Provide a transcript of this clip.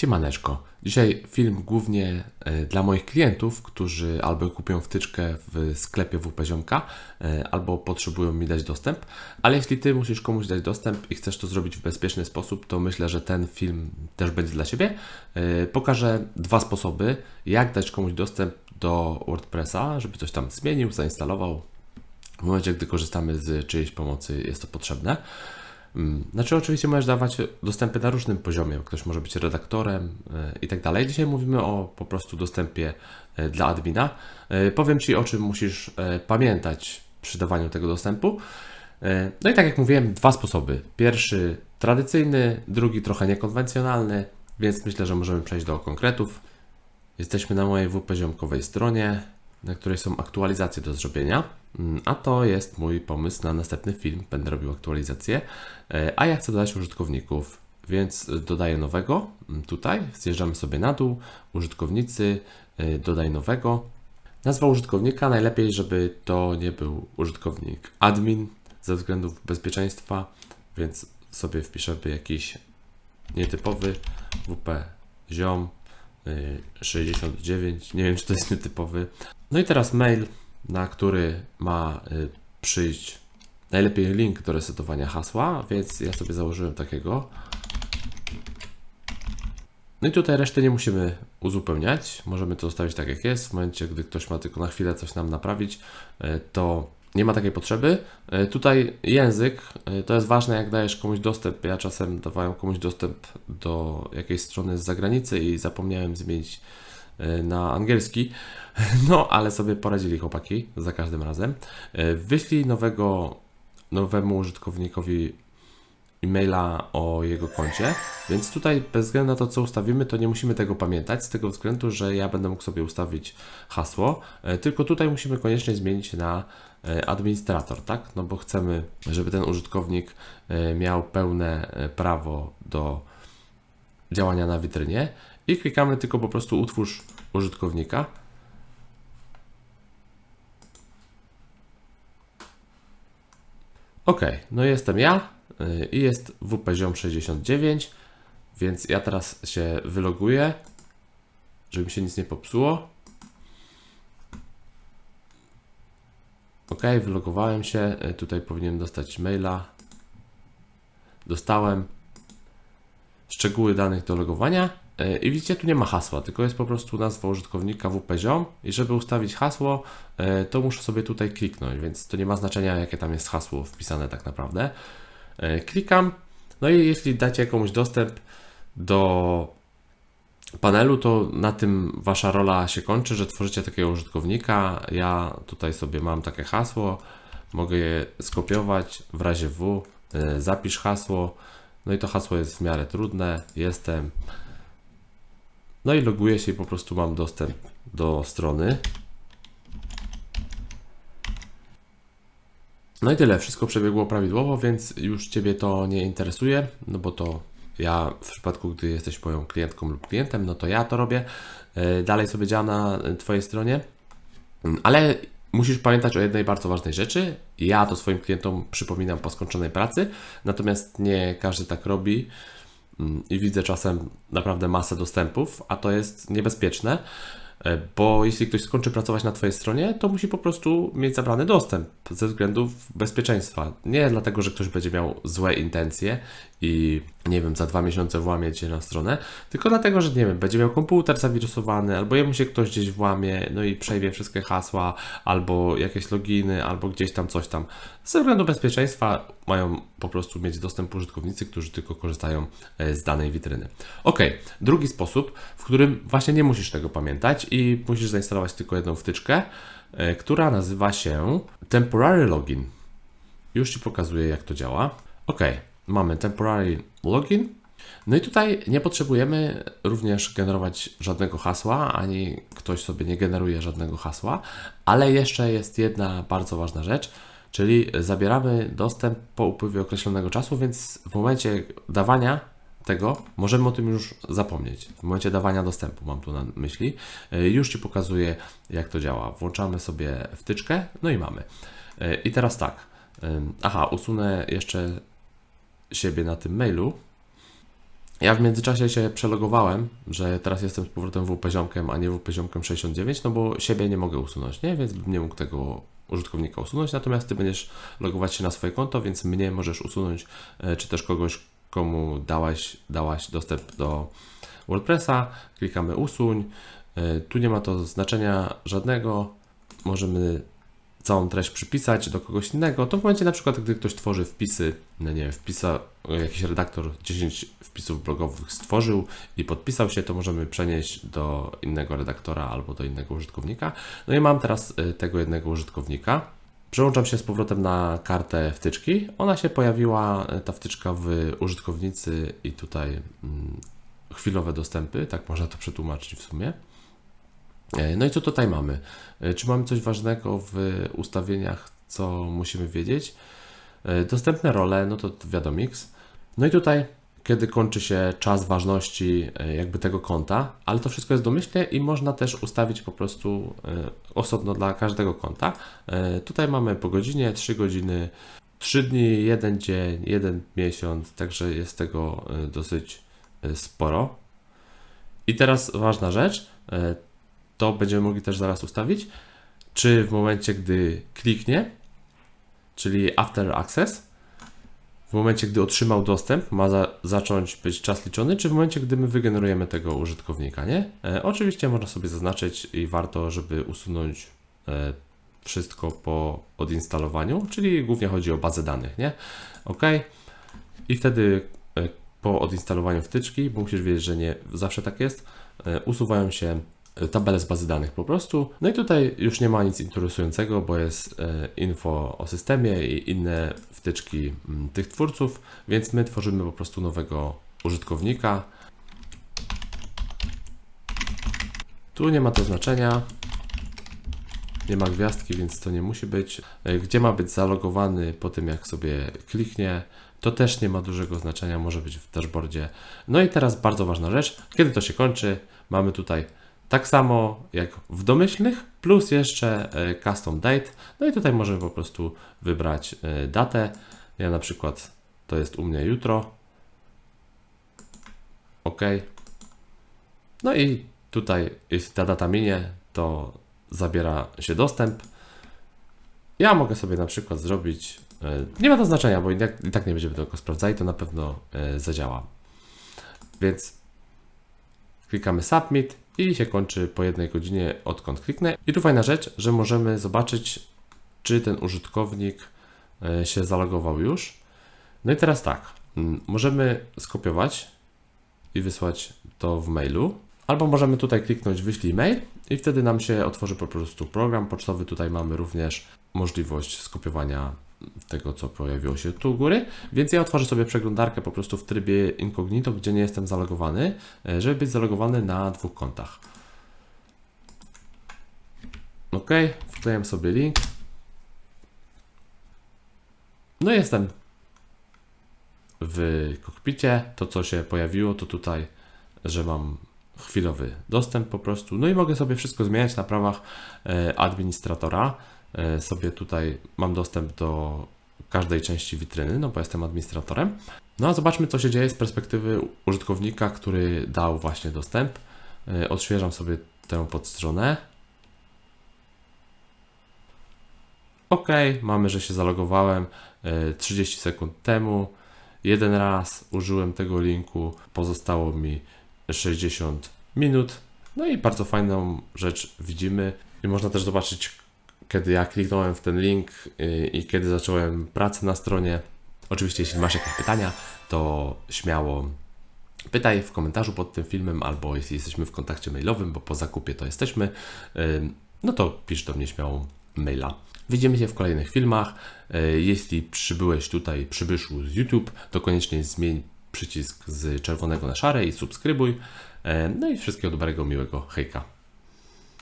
Siemaneczko. Dzisiaj film głównie e, dla moich klientów, którzy albo kupią wtyczkę w sklepie WP Ziomka, e, albo potrzebują mi dać dostęp. Ale jeśli Ty musisz komuś dać dostęp i chcesz to zrobić w bezpieczny sposób, to myślę, że ten film też będzie dla Ciebie. E, Pokażę dwa sposoby, jak dać komuś dostęp do WordPressa, żeby coś tam zmienił, zainstalował. W momencie, gdy korzystamy z czyjejś pomocy, jest to potrzebne. Mm, Znaczy, oczywiście możesz dawać dostępy na różnym poziomie. Ktoś może być redaktorem e, i tak dalej. Dzisiaj mówimy o po prostu dostępie e, dla admina. E, Powiem Ci, o czym musisz pamiętać przy dawaniu tego dostępu. No i tak jak mówiłem, dwa sposoby. Pierwszy tradycyjny, drugi trochę niekonwencjonalny, więc myślę, że możemy przejść do konkretów. Jesteśmy na mojej WP-ziomkowej stronie, na której są aktualizacje do zrobienia. Mm, A to jest mój pomysł na następny film. Będę robił aktualizację. E, A ja chcę dodać użytkowników, więc dodaję nowego. Mm, Tutaj zjeżdżamy sobie na dół. Użytkownicy, e, dodaj nowego. Nazwa użytkownika najlepiej, żeby to nie był użytkownik admin ze względów bezpieczeństwa, więc sobie wpiszemy jakiś nietypowy WP ziom 69. Nie wiem, czy to jest nietypowy. No i teraz mail, na który ma y, przyjść najlepiej link do resetowania hasła, więc ja sobie założyłem takiego. No i tutaj reszty nie musimy uzupełniać. Możemy to zostawić tak jak jest. W momencie, gdy ktoś ma tylko na chwilę coś nam naprawić, y, to nie ma takiej potrzeby. Y, Tutaj język y, to jest ważne, jak dajesz komuś dostęp. Ja czasem dawałem komuś dostęp do jakiejś strony z zagranicy i zapomniałem zmienić y, na angielski. No, ale sobie poradzili chłopaki za każdym razem. Wyślij nowego, nowemu użytkownikowi e-maila o jego koncie, więc tutaj bez względu na to, co ustawimy, to nie musimy tego pamiętać, z tego względu, że ja będę mógł sobie ustawić hasło, e, tylko tutaj musimy koniecznie zmienić na e, administrator, tak? No bo chcemy, żeby ten użytkownik e, miał pełne prawo do działania na witrynie i klikamy tylko po prostu utwórz użytkownika. Ok, no jestem ja i jest WP-69, więc ja teraz się wyloguję, żeby mi się nic nie popsuło. Ok, wylogowałem się, y, tutaj powinienem dostać maila. Dostałem szczegóły danych do logowania y, i widzicie, tu nie ma hasła, tylko jest po prostu nazwa użytkownika wp-ziom i żeby ustawić hasło, y, to muszę sobie tutaj kliknąć, więc to nie ma znaczenia, jakie tam jest hasło wpisane tak naprawdę. Y, Klikam, no i jeśli dacie komuś dostęp do panelu, to na tym wasza rola się kończy, że tworzycie takiego użytkownika. Ja tutaj sobie mam takie hasło, mogę je skopiować w razie W, y, zapisz hasło, no i to hasło jest w miarę trudne, jestem. No i loguję się i po prostu mam dostęp do strony. No i tyle, wszystko przebiegło prawidłowo, więc już Ciebie to nie interesuje, no bo to ja w przypadku, gdy jesteś moją klientką lub klientem, no to ja to robię. E, Dalej sobie działa na Twojej stronie, ale musisz pamiętać o jednej bardzo ważnej rzeczy. Ja to swoim klientom przypominam po skończonej pracy, natomiast nie każdy tak robi Mm, i widzę czasem naprawdę masę dostępów, a to jest niebezpieczne, bo jeśli ktoś skończy pracować na Twojej stronie, to musi po prostu mieć zabrany dostęp ze względów bezpieczeństwa. Nie dlatego, że ktoś będzie miał złe intencje i nie wiem, za dwa miesiące włamie Cię na stronę, tylko dlatego, że nie wiem, będzie miał komputer zawirusowany, albo jemu się ktoś gdzieś włamie, no i przejmie wszystkie hasła, albo jakieś loginy, albo gdzieś tam coś tam. Ze względu bezpieczeństwa mają po prostu mieć dostęp użytkownicy, którzy tylko korzystają e, z danej witryny. Ok, drugi sposób, w którym właśnie nie musisz tego pamiętać i musisz zainstalować tylko jedną wtyczkę, e, która nazywa się Temporary Login. Już Ci pokazuję, jak to działa. Ok, mamy Temporary Login. No i tutaj nie potrzebujemy również generować żadnego hasła, ani ktoś sobie nie generuje żadnego hasła, ale jeszcze jest jedna bardzo ważna rzecz, czyli zabieramy dostęp po upływie określonego czasu, więc w momencie dawania tego możemy o tym już zapomnieć. W momencie dawania dostępu mam tu na myśli. Y, Już Ci pokazuję, jak to działa. Włączamy sobie wtyczkę, no i mamy. Y, I teraz tak. Ym, Aha, usunę jeszcze siebie na tym mailu. Ja w międzyczasie się przelogowałem, że teraz jestem z powrotem WP ziomkiem, a nie WP ziomkiem 69, no bo siebie nie mogę usunąć, nie? Więc bym nie mógł tego użytkownika usunąć, natomiast Ty będziesz logować się na swoje konto, więc mnie możesz usunąć, e, czy też kogoś, komu dałaś, dałaś dostęp do WordPressa. Klikamy usuń. E, Tu nie ma to znaczenia żadnego. Możemy całą treść przypisać do kogoś innego, to w momencie na przykład, gdy ktoś tworzy wpisy, no nie wiem, wpisa, jakiś redaktor 10 wpisów blogowych stworzył i podpisał się, to możemy przenieść do innego redaktora albo do innego użytkownika. No i mam teraz y, tego jednego użytkownika. Przełączam się z powrotem na kartę wtyczki. Ona się pojawiła, y, ta wtyczka w użytkownicy i tutaj mm, chwilowe dostępy, tak można to przetłumaczyć w sumie. E, No i co tutaj mamy? E, Czy mamy coś ważnego w ustawieniach, co musimy wiedzieć? E, Dostępne role, no to wiadomix. No i tutaj, kiedy kończy się czas ważności jakby tego konta, ale to wszystko jest domyślnie i można też ustawić po prostu osobno dla każdego konta. Tutaj mamy po godzinie, 3 godziny, 3 dni, 1 dzień, 1 miesiąc, także jest tego dosyć sporo. I teraz ważna rzecz, to będziemy mogli też zaraz ustawić, czy w momencie, gdy kliknie, czyli after access, w momencie, gdy otrzymał dostęp, ma za, zacząć być czas liczony, czy w momencie, gdy my wygenerujemy tego użytkownika, nie? E, oczywiście można sobie zaznaczyć i warto, żeby usunąć e, wszystko po odinstalowaniu, czyli głównie chodzi o bazę danych, nie? OK. I wtedy e, po odinstalowaniu wtyczki, bo musisz wiedzieć, że nie zawsze tak jest, e, usuwają się tabele z bazy danych po prostu. No i tutaj już nie ma nic interesującego, bo jest e, info o systemie i inne wtyczki mm, tych twórców, więc my tworzymy po prostu nowego użytkownika. Tu nie ma to znaczenia. Nie ma gwiazdki, więc to nie musi być. E, Gdzie ma być zalogowany po tym, jak sobie kliknie, to też nie ma dużego znaczenia, może być w dashboardzie. No i teraz bardzo ważna rzecz, kiedy to się kończy, mamy tutaj tak samo jak w domyślnych, plus jeszcze e, custom date. No i tutaj możemy po prostu wybrać e, datę. Ja na przykład to jest u mnie jutro. OK. No i tutaj, jeśli ta data minie, to zabiera się dostęp. Ja mogę sobie na przykład zrobić. e, Nie ma to znaczenia, bo i tak, i tak nie będziemy tego sprawdzali, to na pewno zadziała. Więc klikamy submit i się kończy po jednej godzinie odkąd kliknę. I tu fajna rzecz, że możemy zobaczyć, czy ten użytkownik e, się zalogował już. No i teraz tak, mm, możemy skopiować i wysłać to w mailu, albo możemy tutaj kliknąć wyślij mail i wtedy nam się otworzy po prostu program pocztowy. Tutaj mamy również możliwość skopiowania tego, co pojawiło się tu u góry, więc ja otworzę sobie przeglądarkę po prostu w trybie incognito, gdzie nie jestem zalogowany, e, żeby być zalogowany na dwóch kontach. OK, wklejam sobie link. No jestem w kokpicie. To, co się pojawiło, to tutaj, że mam chwilowy dostęp po prostu. No i mogę sobie wszystko zmieniać na prawach e, administratora. E, Sobie tutaj mam dostęp do każdej części witryny, no bo jestem administratorem. No a zobaczmy, co się dzieje z perspektywy użytkownika, który dał właśnie dostęp. E, Odświeżam sobie tę podstronę. OK, mamy, że się zalogowałem e, 30 sekund temu. Jeden raz użyłem tego linku, pozostało mi 60 minut. No i bardzo fajną rzecz widzimy. I można też zobaczyć, kiedy ja kliknąłem w ten link y, i kiedy zacząłem pracę na stronie. Oczywiście, jeśli masz jakieś pytania, to śmiało pytaj w komentarzu pod tym filmem, albo jeśli jesteśmy w kontakcie mailowym, bo po zakupie to jesteśmy, y, no to pisz do mnie śmiało maila. Widzimy się w kolejnych filmach. Y, Jeśli przybyłeś tutaj, przybyszu z YouTube, to koniecznie zmień przycisk z czerwonego na szary i subskrybuj. No i wszystkiego dobrego, miłego, hejka.